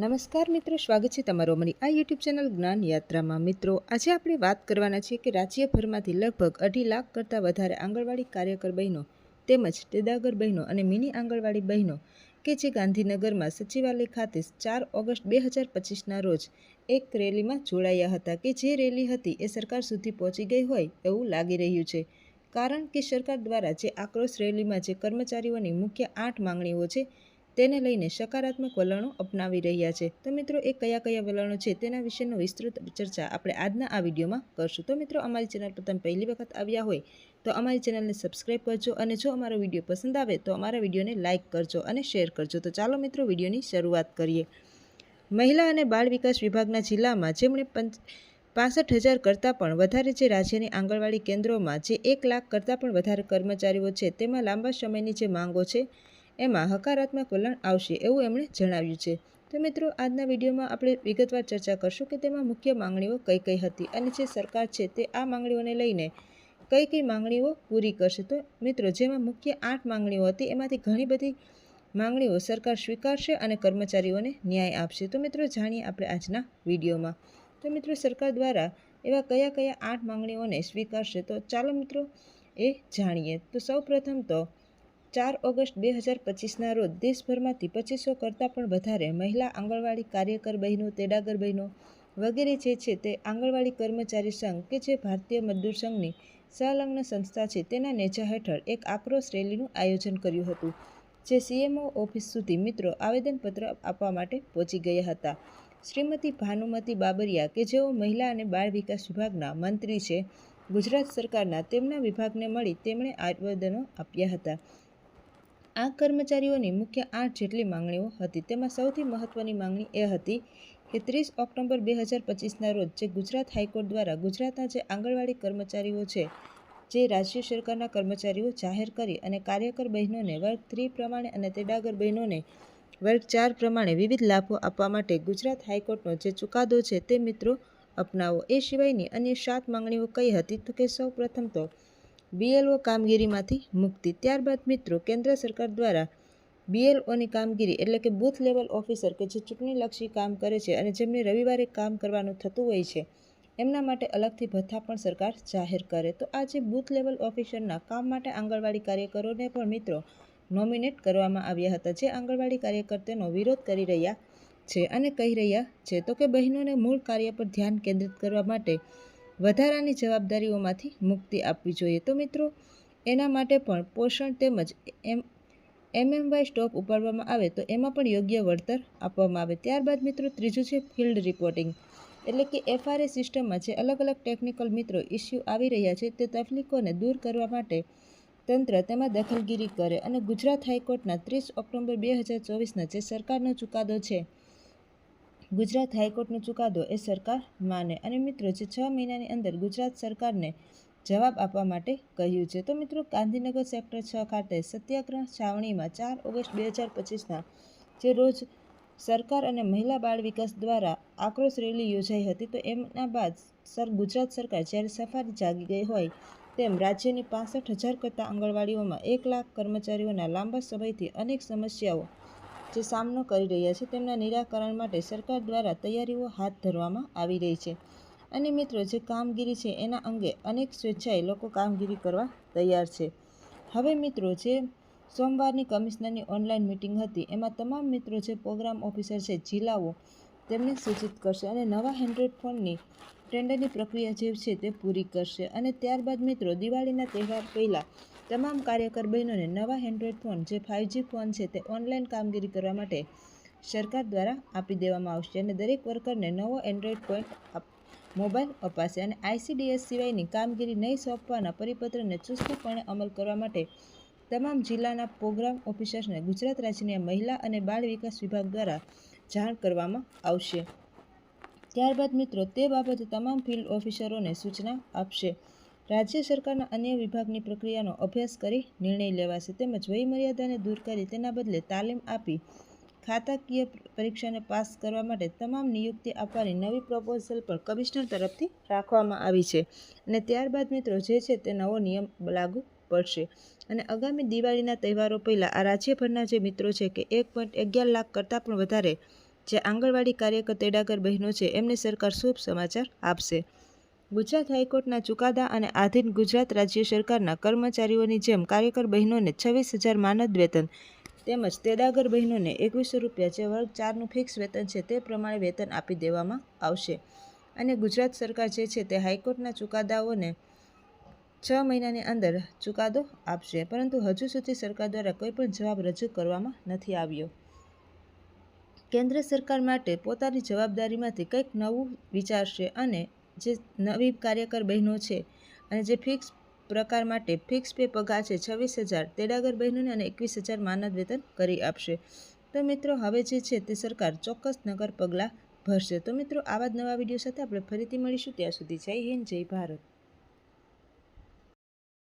નમસ્કાર મિત્રો, સ્વાગત છે તમારો અમારી આ યુટ્યુબ ચેનલ જ્ઞાન યાત્રામાં. મિત્રો, આજે આપણે વાત કરવાના છીએ કે રાજ્યભરમાંથી લગભગ અઢી લાખ કરતાં વધારે આંગણવાડી કાર્યકર બહેનો તેમજ તેદાગર બહેનો અને મિની આંગણવાડી બહેનો કે જે ગાંધીનગરમાં સચિવાલય ખાતે ચાર ઓગસ્ટ બે હજાર પચીસના રોજ એક રેલીમાં જોડાયા હતા કે જે રેલી હતી એ સરકાર સુધી પહોંચી ગઈ હોય એવું લાગી રહ્યું છે. કારણ કે સરકાર દ્વારા જે આક્રોશ રેલીમાં જે કર્મચારીઓની મુખ્ય આઠ માંગણીઓ છે તેને લઈને સકારાત્મક વલણો અપનાવી રહ્યા છે. તો મિત્રો, એ કયા કયા વલણો છે તેના વિશેનો વિસ્તૃત ચર્ચા આપણે આજના આ વિડીયોમાં કરશું. તો મિત્રો, અમારી ચેનલ પર તમે પહેલી વખત આવ્યા હોય તો અમારી ચેનલને સબસ્ક્રાઈબ કરજો અને જો અમારો વીડિયો પસંદ આવે તો અમારા વિડીયોને લાઇક કરજો અને શેર કરજો. તો ચાલો મિત્રો, વિડીયોની શરૂઆત કરીએ. મહિલા અને બાળ વિકાસ વિભાગના જિલ્લામાં જેમણે પંચ, પાસઠ હજાર કરતાં પણ વધારે જે રાજ્યની આંગણવાડી કેન્દ્રોમાં જે એક લાખ કરતાં પણ વધારે કર્મચારીઓ છે, તેમાં લાંબા સમયની જે માંગો છે એમાં હકારાત્મક વલણ આવશે એવું એમણે જણાવ્યું છે. તો મિત્રો, આજના વિડીયોમાં આપણે વિગતવાર ચર્ચા કરશું કે તેમાં મુખ્ય માંગણીઓ કઈ કઈ હતી અને જે સરકાર છે તે આ માંગણીઓને લઈને કઈ કઈ માંગણીઓ પૂરી કરશે. તો મિત્રો, જેમાં મુખ્ય આઠ માંગણીઓ હતી એમાંથી ઘણી બધી માંગણીઓ સરકાર સ્વીકારશે અને કર્મચારીઓને ન્યાય આપશે. તો મિત્રો, જાણીએ આપણે આજના વિડીયોમાં. તો મિત્રો, સરકાર દ્વારા એવા કયા કયા આઠ માંગણીઓને સ્વીકારશે? તો ચાલો મિત્રો, એ જાણીએ. તો સૌ પ્રથમ તો ચાર ઓગસ્ટ બે હજાર પચીસના રોજ દેશભરમાંથી પચીસો કરતાં પણ વધારે મહિલા આંગણવાડી કાર્યકર બહેનો, તેડાગર બહેનો વગેરે જે છે તે આંગણવાડી કર્મચારી સંઘ કે જે ભારતીય મજદૂર સંઘની સંલગ્ન સંસ્થા છે તેના નેજા હેઠળ એક આક્રોશ રેલીનું આયોજન કર્યું હતું, જે સીએમઓ ઓફિસ સુધી મિત્રો આવેદનપત્ર આપવા માટે પહોંચી ગયા હતા. શ્રીમતી ભાનુમતી બાબરિયા, કે જેઓ મહિલા અને બાળ વિકાસ વિભાગના મંત્રી છે, ગુજરાત સરકારના તેમના વિભાગને મળી તેમણે આવેદનો આપ્યા હતા. આ કર્મચારીઓની મુખ્ય આઠ જેટલી માંગણીઓ હતી. તેમાં સૌથી મહત્ત્વની માંગણી એ હતી કે ત્રીસ ઓક્ટોબર બે હજાર પચીસના રોજ જે ગુજરાત હાઈકોર્ટ દ્વારા ગુજરાતના જે આંગણવાડી કર્મચારીઓ છે, જે રાજ્ય સરકારના કર્મચારીઓ જાહેર કરી અને કાર્યકર બહેનોને વર્ગ થ્રી પ્રમાણે અને તેડાગર બહેનોને વર્ગ ચાર પ્રમાણે વિવિધ લાભો આપવા માટે ગુજરાત હાઈકોર્ટનો જે ચુકાદો છે તે મિત્રો અપનાવો. એ સિવાયની અન્ય સાત માંગણીઓ કઈ હતી? તો કે સૌ પ્રથમ તો બીએલઓ કામગીરીમાંથી મુક્તિ. ત્યારબાદ મિત્રો, કેન્દ્ર સરકાર દ્વારા બીએલઓની કામગીરી એટલે કે બૂથ લેવલ ઓફિસર કે જે ચૂંટણીલક્ષી કામ કરે છે અને જેમને રવિવારે કામ કરવાનું થતું હોય છે, એમના માટે અલગથી ભથ્થા પણ સરકાર જાહેર કરે. તો આ જે બૂથ લેવલ ઓફિસરના કામ માટે આંગણવાડી કાર્યકરોને પણ મિત્રો નોમિનેટ કરવામાં આવ્યા હતા, જે આંગણવાડી કાર્યકર તેનો વિરોધ કરી રહ્યા છે અને કહી રહ્યા છે. તો કે બહેનોને મૂળ કાર્ય પર ધ્યાન કેન્દ્રિત કરવા માટે વધારાની જવાબદારીઓમાંથી મુક્તિ આપવી જોઈએ. તો મિત્રો, એના માટે પણ પોષણ તેમજ એમ, એમએમવાય સ્ટોપ ઉપાડવામાં આવે તો એમાં પણ યોગ્ય વળતર આપવામાં આવે. ત્યારબાદ મિત્રો, ત્રીજું છે ફિલ્ડ રિપોર્ટિંગ. એટલે કે એફઆરએ સિસ્ટમમાં જે અલગ અલગ ટેકનિકલ મિત્રો ઇસ્યુ આવી રહ્યા છે તે તકલીફોને દૂર કરવા માટે તંત્ર તેમાં દખલગીરી કરે. અને ગુજરાત હાઈકોર્ટના ત્રીસ ઓક્ટોબર બે હજાર ચોવીસના જે સરકારનો ચુકાદો છે ગુજરાત હાઈકોર્ટનો ચુકાદો એ સરકાર માને અને મિત્રો, જે છ મહિનાની અંદર ગુજરાત સરકારને જવાબ આપવા માટે કહ્યું છે. તો મિત્રો, ગાંધીનગર સેક્ટર છ ખાતે સત્યાગ્રહ છાવણીમાં ચાર ઓગસ્ટ બે હજાર પચીસના જે રોજ સરકાર અને મહિલા બાળ વિકાસ દ્વારા આક્રોશ રેલી યોજાઈ હતી, તો એમના બાદ સર, ગુજરાત સરકાર જ્યારે સફારી જાગી ગઈ હોય તેમ રાજ્યની પાસઠ હજાર કરતાં આંગણવાડીઓમાં એક લાખ કર્મચારીઓના લાંબા સમયથી અનેક સમસ્યાઓ જે સામનો કરી રહ્યા છે તેમના નિરાકરણ માટે સરકાર દ્વારા તૈયારીઓ હાથ ધરવામાં આવી રહી છે. અને મિત્રો, જે કામગીરી છે એના અંગે અનેક સ્વેચ્છાએ લોકો કામગીરી કરવા તૈયાર છે. હવે મિત્રો, જે સોમવારની કમિશનરની ઓનલાઈન મિટિંગ હતી, એમાં તમામ મિત્રો, જે પ્રોગ્રામ ઓફિસર છે, જિલ્લાઓ તેમને સૂચિત કરશે અને નવા એન્ડ્રોઈડ ફોનની ટેન્ડરની પ્રક્રિયા જે છે તે પૂરી કરશે. અને ત્યારબાદ મિત્રો, દિવાળીના તહેવાર પહેલાં તમામ કાર્યકર બહેનોને નવા એન્ડ્રોઈડ ફોન જે ફાઇવજી ફોન છે તે ઓનલાઈન કામગીરી કરવા માટે સરકાર દ્વારા આપી દેવામાં આવશે અને દરેક વર્કરને નવો એન્ડ્રોઈડ પોઈન્ટ મોબાઈલ અપાશે અને આઈસીડીએસ સિવાયની કામગીરી નહીં સોંપવાના પરિપત્રને ચુસ્તપણે અમલ કરવા માટે તમામ જિલ્લાના પ્રોગ્રામ ઓફિસર્સને ગુજરાત રાજ્યની મહિલા અને બાળ વિકાસ વિભાગ દ્વારા જાણ કરવામાં આવશે. ત્યારબાદ મિત્રો, તે બાબતે તમામ ફિલ્ડ ઓફિસરોને સૂચના આપશે. રાજ્ય સરકારના અન્ય વિભાગની પ્રક્રિયાનો અભ્યાસ કરી નિર્ણય લેવાશે તેમજ વયમર્યાદાને દૂર કરી તેના બદલે તાલીમ આપી ખાતાકીય પરીક્ષાને પાસ કરવા માટે તમામ નિયુક્તિ આપવાની નવી પ્રપોઝલ પણ કમિશનર તરફથી રાખવામાં આવી છે. અને ત્યારબાદ મિત્રો જે છે તે નવો નિયમ લાગુ પડશે. અને આગામી દિવાળીના તહેવારો પહેલાં આ રાજ્યભરના જે મિત્રો છે કે એક પોઈન્ટ અગિયાર લાખ કરતાં પણ વધારે જે આંગણવાડી કાર્યકર તેડાગર બહેનો છે એમને સરકાર શુભ સમાચાર આપશે. ગુજરાત હાઈકોર્ટના ચુકાદા અને આધીન ગુજરાત રાજ્ય સરકારના કર્મચારીઓની જેમ કાર્યકર બહેનોને છવ્વીસ હજાર માનદ વેતન તેમજ તેડાગર બહેનોને એકવીસો રૂપિયા જે વર્ગ ચારનું ફિક્સ વેતન છે તે પ્રમાણે વેતન આપી દેવામાં આવશે. અને ગુજરાત સરકાર જે છે તે હાઈકોર્ટના ચુકાદાઓને છ મહિનાની અંદર ચુકાદો આપશે, પરંતુ હજુ સુધી સરકાર દ્વારા કોઈ પણ જવાબ રજૂ કરવામાં નથી આવ્યો. કેન્દ્ર સરકાર માટે પોતાની જવાબદારીમાંથી કંઈક નવું વિચારશે અને જે નવી કાર્યકર બહેનો છે અને જે ફિક્સ પ્રકાર માટે ફિક્સ પે પગાર છે છવ્વીસ હજાર, તેડાગર બહેનોને અને એકવીસ હજાર માનદ વેતન કરી આપશે. તો મિત્રો, હવે જે છે તે સરકાર ચોક્કસ નગર પગલાં ભરશે. તો મિત્રો, આવા જ નવા વીડિયો સાથે આપણે ફરીથી મળીશું. ત્યાં સુધી જય હિન્દ, જય ભારત.